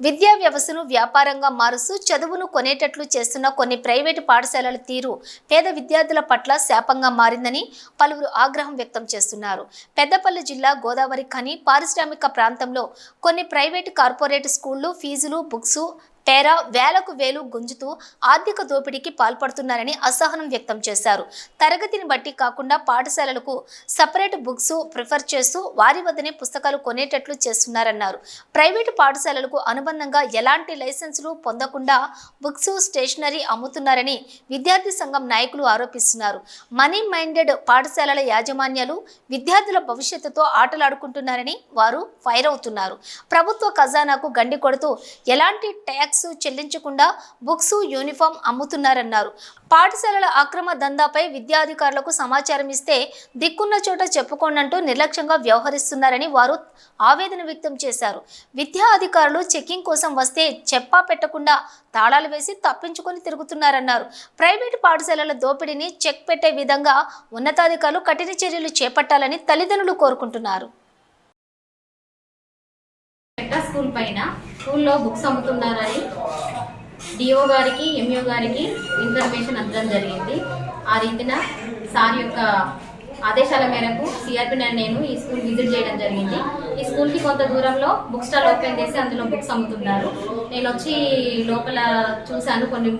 విద్యా వ్యవస్థను వ్యాపారంగా మారుస్తూ చదువును కొనేటట్లు చేస్తున్న కొన్ని ప్రైవేటు పాఠశాలల తీరు పేద విద్యార్థుల పట్ల శాపంగా మారిందని పలువురు ఆగ్రహం వ్యక్తం చేస్తున్నారు. పెద్దపల్లి జిల్లా గోదావరి ఖని పారిశ్రామిక ప్రాంతంలో కొన్ని ప్రైవేటు కార్పొరేట్ స్కూళ్ళు ఫీజులు బుక్స్ టేరా వేలకు వేలు గుంజుతూ ఆర్థిక దోపిడీకి పాల్పడుతున్నారని అసహనం వ్యక్తం చేశారు. తరగతిని బట్టి కాకుండా పాఠశాలలకు సపరేట్ బుక్స్ ప్రిఫర్ చేస్తూ వారి వద్దనే పుస్తకాలు కొనేటట్లు చేస్తున్నారన్నారు. ప్రైవేటు పాఠశాలలకు అనుబంధంగా ఎలాంటి లైసెన్సులు పొందకుండా బుక్స్ స్టేషనరీ అమ్ముతున్నారని విద్యార్థి సంఘం నాయకులు ఆరోపిస్తున్నారు. మనీ మైండెడ్ పాఠశాలల యాజమాన్యాలు విద్యార్థుల భవిష్యత్తుతో ఆటలాడుకుంటున్నారని వారు ఫైర్ అవుతున్నారు. ప్రభుత్వ ఖజానాకు గండి కొడుతూ ఎలాంటి ట్యాక్స్ చెల్లించకుండా బుక్స్ యూనిఫామ్ అమ్ముతున్నారన్నారు. పాఠశాలల అక్రమ దందాపై విద్యాధికారులకు సమాచారం ఇస్తే దిక్కున్న చోట చెప్పుకోనంటూ నిర్లక్ష్యంగా వ్యవహరిస్తున్నారని వారు ఆవేదన వ్యక్తం చేశారు. విద్యా అధికారులు చెకింగ్ కోసం వస్తే చెప్పా పెట్టకుండా తాళాలు వేసి తప్పించుకొని తిరుగుతున్నారన్నారు. ప్రైవేటు పాఠశాలల దోపిడీని చెక్ పెట్టే విధంగా ఉన్నతాధికారులు కఠిన చర్యలు చేపట్టాలని తల్లిదండ్రులు కోరుకుంటున్నారు. స్కూల్ పైన స్కూల్లో బుక్స్ అమ్ముతున్నారని డిఓ గారికి ఎంఈఓ గారికి ఇన్ఫర్మేషన్ అందడం జరిగింది. ఆ రీతిన సార్ యొక్క ఆదేశాల మేరకు సిఆర్పి నేను ఈ స్కూల్ విజిట్ చేయడం జరిగింది. ఈ స్కూల్కి కొంత దూరంలో బుక్ స్టాల్ ఓపెన్ చేసి అందులో బుక్స్ అమ్ముతున్నారు. నేను వచ్చి లోపల చూశాను కొన్ని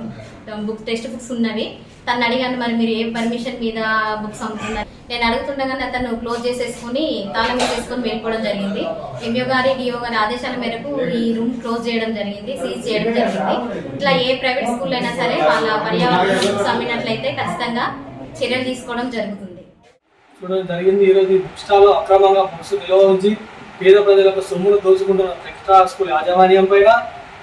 బుక్ టెక్స్ట్ బుక్స్ ఉన్నవి. తను అడిగాను మరి మీరు ఏ పర్మిషన్ మీద బుక్స్ అమ్ముతున్నారు? నేను అడుగుతుండగానే అతను క్లోజ్ చేసేసుకుని తాళం వేసేసుకొని వెళ్ళిపోవడం జరిగింది. ఎంఓ గారి డిఓ గారి ఆదేశాల మేరకు ఈ రూమ్ క్లోజ్ చేయడం జరిగింది సీజ్ చేయడం జరిగింది. ఇట్లా ఏ ప్రైవేట్ స్కూల్ అయినా సరే వాళ్ళ పర్యావరణ బుక్స్ అమ్మినట్లయితే ఖచ్చితంగా చర్యలు తీసుకోవడం జరుగుతుంది. చూడడం జరిగింది. ఈరోజు ఈ బుక్ స్టాల్ అక్రమంగా బుక్స్ నిల్వ ఉంచి పేద ప్రజలకు సొమ్మును దోచుకుంటున్న ఎక్స్ట్రా స్కూల్ యాజమాన్యం పైన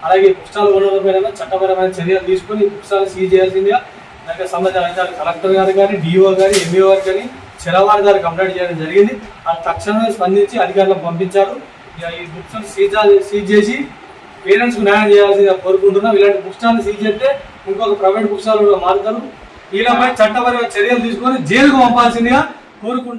అలాగే బుక్ స్టాల్ ఓనర్ల పైన చట్టపరమైన చర్యలు తీసుకుని బుక్ స్టాల్ సీజ్ చేయాల్సిందిగా దానికి సంబంధించిన అధికారులు కలెక్టర్ గారు కానీ డిఓ గారు ఎంఈఓ గారు కానీ చెరవాణి గారు కంప్లైంట్ చేయడం జరిగింది. ఆ తక్షణమే స్పందించి అధికారులకు పంపించారు. ఇక ఈ బుక్స్ సీజ్ సీజ్ చేసి పేరెంట్స్కు న్యాయం చేయాల్సిందిగా కోరుకుంటున్నాం. ఇలాంటి బుక్ స్టాల్ సీజ్ చేస్తే ఇంకొక ప్రైవేట్ బుక్ స్టాల్ కూడా మారుతారు. వీళ్ళపై చట్టపరమైన చర్యలు తీసుకొని జైలుకు పంపాల్సిందిగా కోరుకుంటాం.